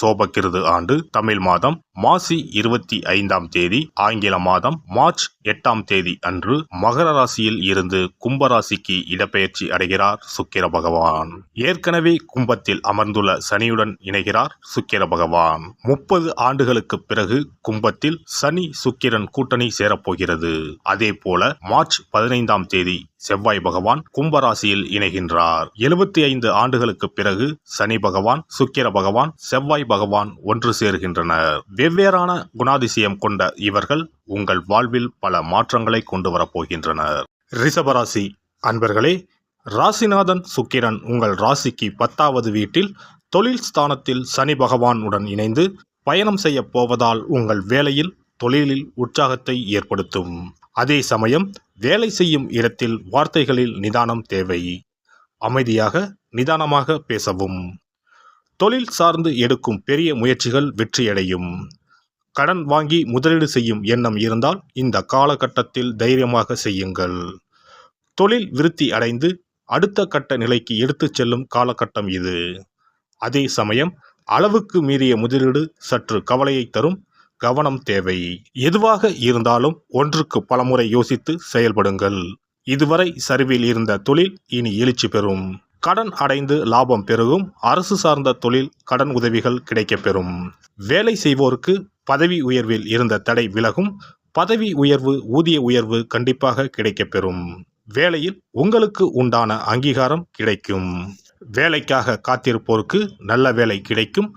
சோபகிருது ஆண்டு தமிழ் மாதம் மாசி இருபத்தி ஐந்தாம் தேதி ஆங்கில மாதம் மார்ச் எட்டாம் தேதி அன்று மகர ராசியில் இருந்து கும்பராசிக்கு இடப்பெயர்ச்சி அடைகிறார் சுக்கிர பகவான். ஏற்கனவே கும்பத்தில் அமர்ந்துள்ள சனியுடன் இணைகிறார் சுக்கிர பகவான். முப்பது ஆண்டுகளுக்கு பிறகு கும்பத்தில் சனி சுக்கிரன் கூட்டணி சேரப்போகிறது. அதே போல மார்ச் பதினைந்தாம் தேதி செவ்வாய் பகவான் கும்பராசியில் இணைகின்றார். எழுபத்தி ஐந்து ஆண்டுகளுக்கு பிறகு சனி பகவான் சுக்கிர பகவான் செவ்வாய் பகவான் ஒன்று சேர்கின்றனர். வெவ்வேறான குணாதிசயம் கொண்ட இவர்கள் உங்கள் வாழ்வில் பல மாற்றங்களை கொண்டு வரப்போகின்றனர் ரிஷபராசி அன்பர்களே ராசிநாதன் சுக்கிரன் உங்கள் ராசிக்கு பத்தாவது வீட்டில் தொழில் ஸ்தானத்தில் சனி பகவான் உடன் இணைந்து பயணம் செய்ய போவதால் உங்கள் வேலையில் தொழிலில் உற்சாகத்தை ஏற்படுத்தும். அதே சமயம் வேலை செய்யும் இடத்தில் வார்த்தைகளில் நிதானம் தேவை. அமைதியாக நிதானமாக பேசவும். தொழில் சார்ந்து எடுக்கும் பெரிய முயற்சிகள் வெற்றியடையும். கடன் வாங்கி முதலீடு செய்யும் எண்ணம் இருந்தால் இந்த காலகட்டத்தில் தைரியமாக செய்யுங்கள். தொழில் விருத்தி அடைந்து அடுத்த கட்ட நிலைக்கு எடுத்துச் செல்லும் காலகட்டம் இது. அதே சமயம் அளவுக்கு மீறிய முதலீடு சற்று கவலையை தரும் கவனம் தேவை. எதுவாக இருந்தாலும் ஒன்றுக்கு பலமுறை யோசித்து செயல்படுங்கள். இதுவரை சரிவில் இருந்த தொழில் இனி எழுச்சி பெறும். கடன் அடைந்து லாபம் பெருகும். அரசு சார்ந்த தொழில் கடன் உதவிகள் கிடைக்கப்பெறும் வேலை செய்வோருக்கு பதவி உயர்வில் இருந்த தடை விலகும். பதவி உயர்வு ஊதிய உயர்வு கண்டிப்பாக கிடைக்கப்பெறும் வேலையில் உங்களுக்கு உண்டான அங்கீகாரம் கிடைக்கும். வேலைக்காக காத்திருப்போருக்கு நல்ல வேலை கிடைக்கும்.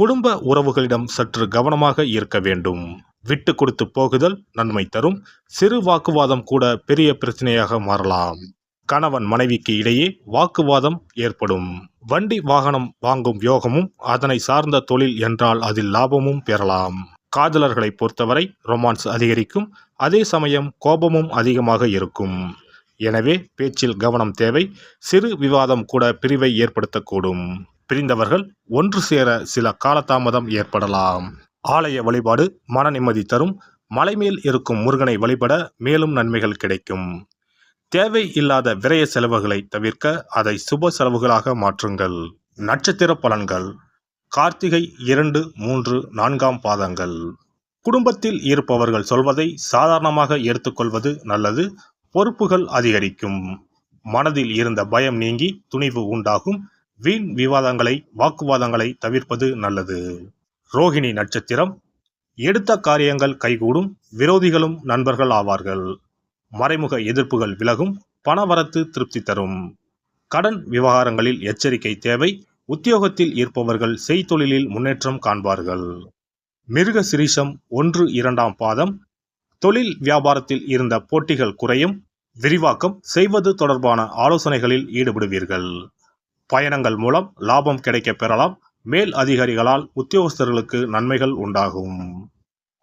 குடும்ப உறவுகளிடம் சற்று கவனமாக இருக்க வேண்டும். விட்டு கொடுத்து போகுதல் நன்மை தரும். சிறு வாக்குவாதம் கூட பெரிய பிரச்சனையாக மாறலாம். கணவன் மனைவிக்கு இடையே வாக்குவாதம் ஏற்படும். வண்டி வாகனம் வாங்கும் யோகமும் அதனை சார்ந்த தொழில் என்றால் அதில் லாபமும் பெறலாம். காதலர்களை பொறுத்தவரை ரொமான்ஸ் அதிகரிக்கும். அதே சமயம் கோபமும் அதிகமாக இருக்கும். எனவே பேச்சில் கவனம் தேவை. சிறு விவாதம் கூட பிரிவை ஏற்படுத்தக்கூடும். பிரிந்தவர்கள் ஒன்று சேர சில காலதாமதம் ஏற்படலாம். ஆலய வழிபாடு மன நிம்மதி தரும் மலைமேல் இருக்கும் முருகனை வழிபட மேலும் நன்மைகள் கிடைக்கும். தேவை இல்லாத விரய செலவுகளை தவிர்க்க அதை சுப செலவுகளாக மாற்றுங்கள். நட்சத்திர பலன்கள். கார்த்திகை இரண்டு மூன்று நான்காம் பாதங்கள். குடும்பத்தில் இருப்பவர்கள் சொல்வதை சாதாரணமாக எடுத்துக்கொள்வது நல்லது பொறுப்புகள் அதிகரிக்கும். மனதில் இருந்த பயம் நீங்கி துணிவு உண்டாகும். வீண் விவாதங்களை வாக்குவாதங்களை தவிர்ப்பது நல்லது. ரோஹிணி நட்சத்திரம். எடுத்த காரியங்கள் கைகூடும் விரோதிகளும் நண்பர்கள் ஆவார்கள். மறைமுக எதிர்ப்புகள் விலகும் பணவரத்து திருப்தி தரும். கடன் விவகாரங்களில் எச்சரிக்கை தேவை உத்தியோகத்தில் இருப்பவர்கள் செய்தொழிலில் முன்னேற்றம் காண்பார்கள். மிருக சிரீஷம் ஒன்று இரண்டாம் பாதம். தொழில் வியாபாரத்தில் இருந்த போட்டிகள் குறையும் விரிவாக்கம் செய்வது தொடர்பான ஆலோசனைகளில் ஈடுபடுவீர்கள். பயணங்கள் மூலம் லாபம் கிடைக்க பெறலாம். மேல் அதிகாரிகளால் உத்தியோகஸ்தர்களுக்கு நன்மைகள் உண்டாகும்.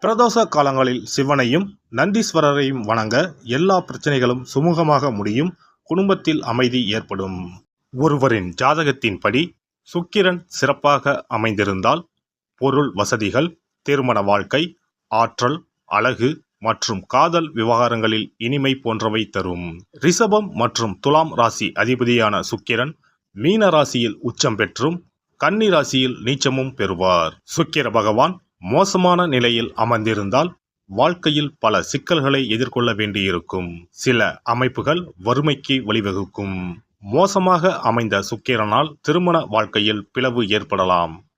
பிரதோஷ காலங்களில் சிவனையும் நந்தீஸ்வரரையும் வணங்க எல்லா பிரச்சனைகளும் சுமூகமாக முடியும். குடும்பத்தில் அமைதி ஏற்படும். ஒருவரின் ஜாதகத்தின்படி சுக்கிரன் சிறப்பாக அமைந்திருந்தால் பொருள் வசதிகள் திருமண வாழ்க்கை ஆற்றல் அழகு மற்றும் காதல் விவகாரங்களில் இனிமை போன்றவை தரும். ரிஷபம் மற்றும் துலாம் ராசி அதிபதியான சுக்கிரன் மீன ராசியில் உச்சம் பெற்றும் கன்னி ராசியில் நீச்சமும் பெறுவார். சுக்கிர பகவான் மோசமான நிலையில் அமர்ந்திருந்தால் வாழ்க்கையில் பல சிக்கல்களை எதிர்கொள்ள வேண்டியிருக்கும். சில அமைப்புகள் வறுமைக்கு வழிவகுக்கும். மோசமாக அமைந்த சுக்கிரனால் திருமண வாழ்க்கையில் பிளவு ஏற்படலாம்.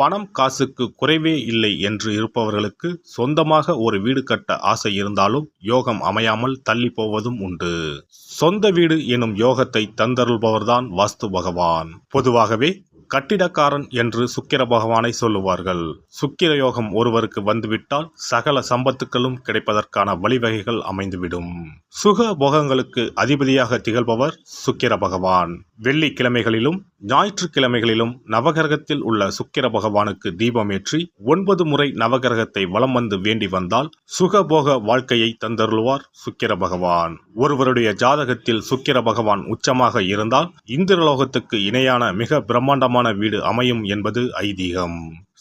பணம் காசுக்கு குறைவே இல்லை என்று இருப்பவர்களுக்கு சொந்தமாக ஒரு வீடு கட்ட ஆசை இருந்தாலும் யோகம் அமையாமல் தள்ளி போவதும் உண்டு. சொந்த வீடு எனும் யோகத்தை தந்தருள்பவர்தான் வாஸ்து பகவான். பொதுவாகவே கட்டிடக்காரன் என்று சுக்கிர பகவானை சொல்லுவார்கள். சுக்கிர யோகம் ஒருவருக்கு வந்துவிட்டால் சகல சம்பத்துக்களும் கிடைப்பதற்கான வழிவகைகள் அமைந்துவிடும். சுக போகங்களுக்கு அதிபதியாக திகழ்பவர் சுக்கிர பகவான். வெள்ளிக்கிழமைகளிலும் ஞாயிற்றுக்கிழமைகளிலும் நவகிரகத்தில் உள்ள சுக்கிர பகவானுக்கு தீபமேற்றி ஒன்பது முறை நவகிரகத்தை வலம் வந்து வேண்டி வந்தால் சுகபோக வாழ்க்கையை தந்தருள்வார் சுக்கிர பகவான். ஒருவருடைய ஜாதகத்தில் சுக்கிர பகவான் உச்சமாக இருந்தால் இந்திரலோகத்துக்கு இணையான மிக பிரம்மாண்டமான வீடு அமையும் என்பது ஐதீகம்.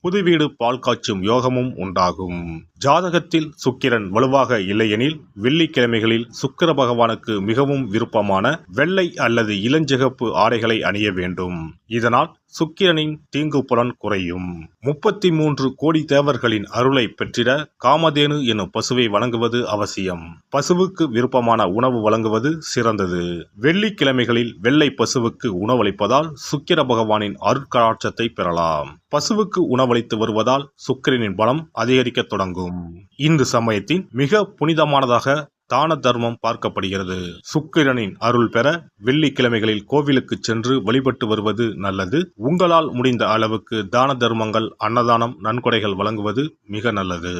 புது வீடு பால் காய்ச்சும் யோகமும் உண்டாகும். ஜாதகத்தில் சுக்கிரன் வலுவாக இல்லையெனில் வெள்ளிக்கிழமைகளில் சுக்கிர பகவானுக்கு மிகவும் விருப்பமான வெள்ளை அல்லது இளஞ்சிகப்பு ஆடைகளை அணிய வேண்டும். இதனால் சுக்கிரனின் தீங்கு புலன் குறையும். முப்பத்தி மூன்று கோடி தேவர்களின் அருளை பெற்றிட காமதேனு எனும் பசுவை வழங்குவது அவசியம். பசுவுக்கு விருப்பமான உணவு வழங்குவது சிறந்தது. வெள்ளிக்கிழமைகளில் வெள்ளை பசுவுக்கு உணவளிப்பதால் சுக்கிர பகவானின் அருட்கடாட்சத்தை பெறலாம். பசுவுக்கு உணவளித்து வருவதால் சுக்கிரனின் பலம் அதிகரிக்கத் தொடங்கும். இந்து சமயத்தின் மிக புனிதமானதாக தான தர்மம் பார்க்கப்படுகிறது. சுக்கிரனின் அருள் பெற வெள்ளிக்கிழமைகளில் கோவிலுக்கு சென்று வழிபட்டு வருவது நல்லது. உங்களால் முடிந்த அளவுக்கு தான தர்மங்கள் அன்னதானம் நன்கொடைகள் வழங்குவது மிக நல்லது.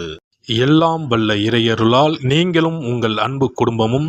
எல்லாம் வல்ல இறையருளால் நீங்களும் உங்கள் அன்பு குடும்பமும்